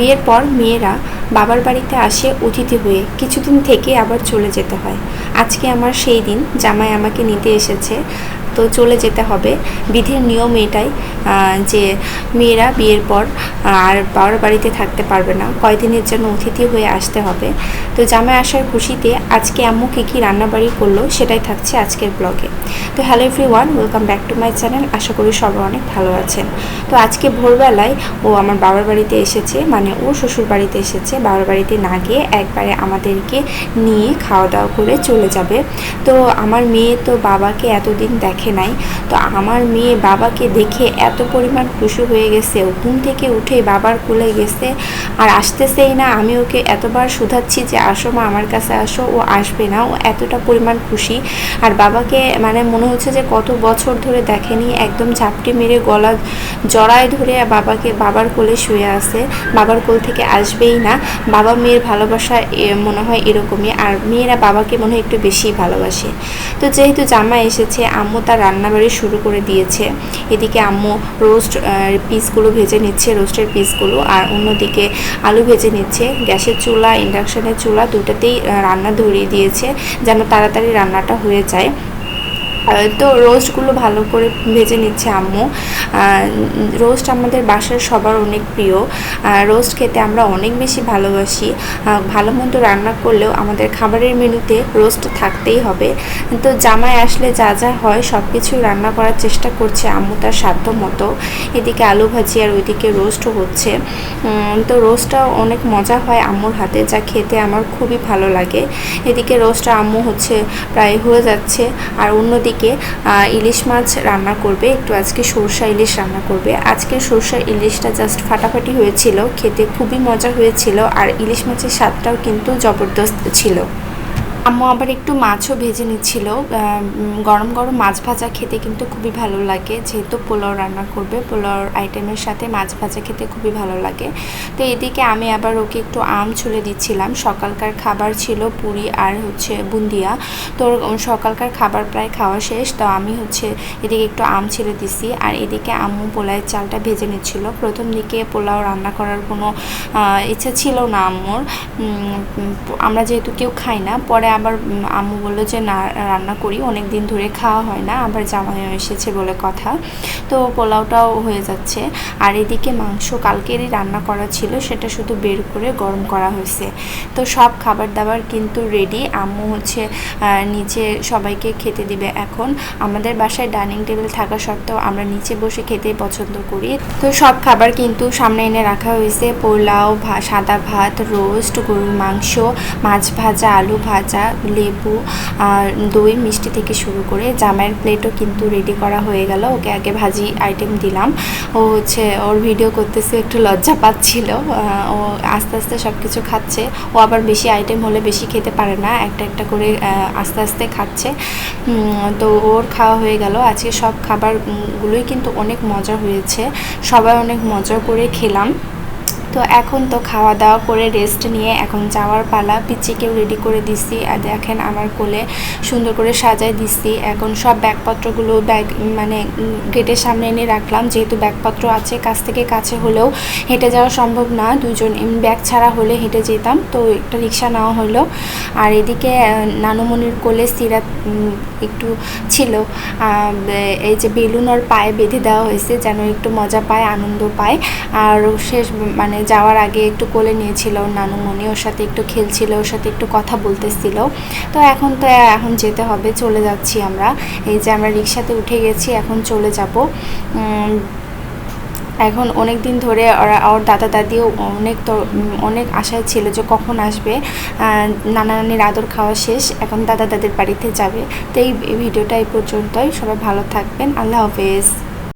বিয়ের পর মেয়েরা বাবার বাড়িতে আসে অতিথি হয়ে। কিছুদিন থেকে আবার চলে যেতে হয়। আজকে আমার সেই দিন, জামাই আমাকে নিতে এসেছে। তো চলে যেতে হবে। বিধির নিয়ম এটাই যে মেয়েরা বিয়ের পর আর বাবার বাড়িতে থাকতে পারবে না। কয়দিনের জন্য অতিথি হয়ে আসতে হবে। তো জামাই আসার খুশিতে আজকে আম্মু কী কী রান্নাবাড়ি করল সেটাই থাকছে আজকের ব্লগে। তো hello everyone welcome back to my channel. আশা করি সবাই অনেক ভালো আছেন। তো আজকে ভোরবেলায় ও আমার বাবার বাড়িতে এসেছে মানে ও শ্বশুর বাড়িতে এসেছে। বাবার বাড়িতে না গিয়ে একবারে আমাদেরকে নিয়ে খাওয়া দাওয়া করে চলে যাবে। তো আমার মেয়ে তো বাবাকে এতদিন দেখে নাই। তো আমার মেয়ে বাবাকে দেখে এত পরিমাণ খুশি হয়ে গেছে। ঘুম থেকে উঠে বাবার কোলে গেছে আর আসতেছেই না। আমি ওকে এতবার শুধাচ্ছি যে, আসো মা, আমার কাছে আসো। ও আসবে না। ও এতটা পরিমাণ খুশি। আর বাবাকে মানে মনে হচ্ছে যে, কত বছর ধরে দেখেনি। একদম ঝাপটি মেরে গলা জড়ায় ধরে বাবাকে, বাবার কোলে শুয়ে আছে। বাবার কোল থেকে আসবেই না। বাবা মেয়ের ভালোবাসা মনে হয় এরকমই। আর মেয়েরা বাবাকে মনে হয় একটু বেশি ভালোবাসে। তো যেহেতু জামা এসেছে, আম্মু তার রান্নাবাড়ি শুরু করে দিয়েছে। এদিকে আম্মু রোস্ট পিসগুলো ভেজে নিচ্ছে রোস্টের পিসগুলো আর অন্যদিকে আলু ভেজে নিচ্ছে। গ্যাসের চুলা ইন্ডাকশনের চুলা দুটাতেই রান্না ধরিয়ে দিয়েছে, যেন তাড়াতাড়ি রান্নাটা হয়ে যায়। তো রোস্টগুলো ভালো করে ভেজে নিচ্ছে আম্মু। রোস্ট আমাদের বাসার সবার অনেক প্রিয়। রোস্ট খেতে আমরা অনেক বেশি ভালোবাসি। ভালো মন্দ রান্না করলেও আমাদের খাবারের মেনুতে রোস্ট থাকতেই হবে। তো জামাই আসলে যা যা হয় সব কিছু রান্না করার চেষ্টা করছে আম্মু তার সাধ্য মতো। এদিকে আলু ভাজি আর ওইদিকে রোস্টও হচ্ছে। তো রোস্টটাও অনেক মজা হয় আম্মুর হাতে, যা খেতে আমার খুবই ভালো লাগে। এদিকে রোস্টটা আম্মু হচ্ছে প্রায় হয়ে যাচ্ছে। আর অন্যদিকে আহ, ইলিশ মাছ রান্না করবে। একটু আজকে সরষা ইলিশ রান্না করবে। আজকে সরষা ইলিশটা জাস্ট ফাটাফাটি হয়েছিল খেতে খুবই মজা হয়েছিল আর ইলিশ মাছের স্বাদটাও কিন্তু জবরদস্ত ছিল। আম্মু আবার একটু মাছও ভেজে নিচ্ছিল। গরম গরম মাছ ভাজা খেতে কিন্তু খুবই ভালো লাগে। যেহেতু পোলাও রান্না করবে, পোলাওর আইটেমের সাথে মাছ ভাজা খেতে খুবই ভালো লাগে। তো এদিকে আমি আবার ওকে একটু আম ছুলে দিচ্ছিলাম। সকালকার খাবার ছিল পুরি আর হচ্ছে বুন্দিয়া। তো সকালকার খাবার প্রায় খাওয়া শেষ। তো আমি হচ্ছে এদিকে একটু আম ছেড়ে দিছি। আর এদিকে আম্মু পোলাওয়ের চালটা ভেজে নিচ্ছিল। প্রথম দিকে পোলাও রান্না করার কোনো ইচ্ছা ছিল না আম্মুর। আমরা যেহেতু কেউ খাই না, পরে আবার আম্মু বলল যে, না, রান্না করি অনেক দিন ধরে খাওয়া হয় না, আবার জামাই এসেছে বলে কথা। তো পোলাওটাও হয়ে যাচ্ছে। আর এদিকে মাংস কালকেরই রান্না করা ছিল, সেটা শুধু বের করে গরম করা হয়েছে। তো সব খাবার দাবার কিন্তু রেডি আম্মু হচ্ছে নিচে সবাইকে খেতে দিবে এখন। আমাদের বাসায় ডাইনিং টেবিল থাকা সত্ত্বেও আমরা নিচে বসে খেতেই পছন্দ করি। তো সব খাবার কিন্তু সামনে এনে রাখা হয়েছে। পোলাও সাদা ভাত, রোস্ট, গরুর মাংস, মাছ ভাজা, আলু ভাজা লেবু আর দই মিষ্টি থেকে শুরু করে জামাইয়ের প্লেটও কিন্তু রেডি করা হয়ে গেল। ওকে আগে ভাজি আইটেম দিলাম। ও হচ্ছে, ওর ভিডিও করতেছে, একটু লজ্জা পাচ্ছিল। ও আস্তে আস্তে সব কিছু খাচ্ছে। ও আবার বেশি আইটেম হলে বেশি খেতে পারে না। একটা একটা করে আস্তে আস্তে খাচ্ছে। তো ওর খাওয়া হয়ে গেল। আজকে সব খাবারগুলোই কিন্তু অনেক মজা হয়েছে। সবাই অনেক মজা করে খেলাম। তো এখন তো খাওয়া দাওয়া করে রেস্ট নিয়ে এখন যাওয়ার পালা। পিচিকেও রেডি করে দিছি। আর দেখেন আমার কোলে সুন্দর করে সাজায় দিছি। এখন সব ব্যাগপত্রগুলো ব্যাগ মানে গেটের সামনে এনে রাখলাম। যেহেতু ব্যাগপত্র আছে কাছ থেকে কাছে হলেও হেঁটে যাওয়া সম্ভব না। দুজন ব্যাগ ছাড়া হলে হেঁটে যেতাম। তো একটা রিক্সা নেওয়া হলো। আর এদিকে আহ, নানুমণির কোলে সিরাত একটু ছিল। এই যে বেলুন ওর পায়ে বেঁধে দেওয়া হয়েছে যেন একটু মজা পায় আনন্দ পায়। আর শেষ মানে যাওয়ার আগে একটু কোলে নিয়েছিল ওর নানুমণি ওর সাথে একটু খেলছিল, ওর সাথে একটু কথা বলতেছিল। তো এখন তো, এখন যেতে হবে, চলে যাচ্ছি আমরা। এই যে আমরা রিক্সাতে উঠে গেছি, এখন চলে যাব। এখন অনেক দিন ধরে ওরা, ওর দাদা দাদিও অনেক তো অনেক আশায় ছিল যে কখন আসবে। নানা নানির আদর খাওয়া শেষ, এখন দাদা দাদির বাড়িতে যাবে। তো এই ভিডিওটা এই পর্যন্তই। সবাই ভালো থাকবেন। আল্লাহ হাফেজ।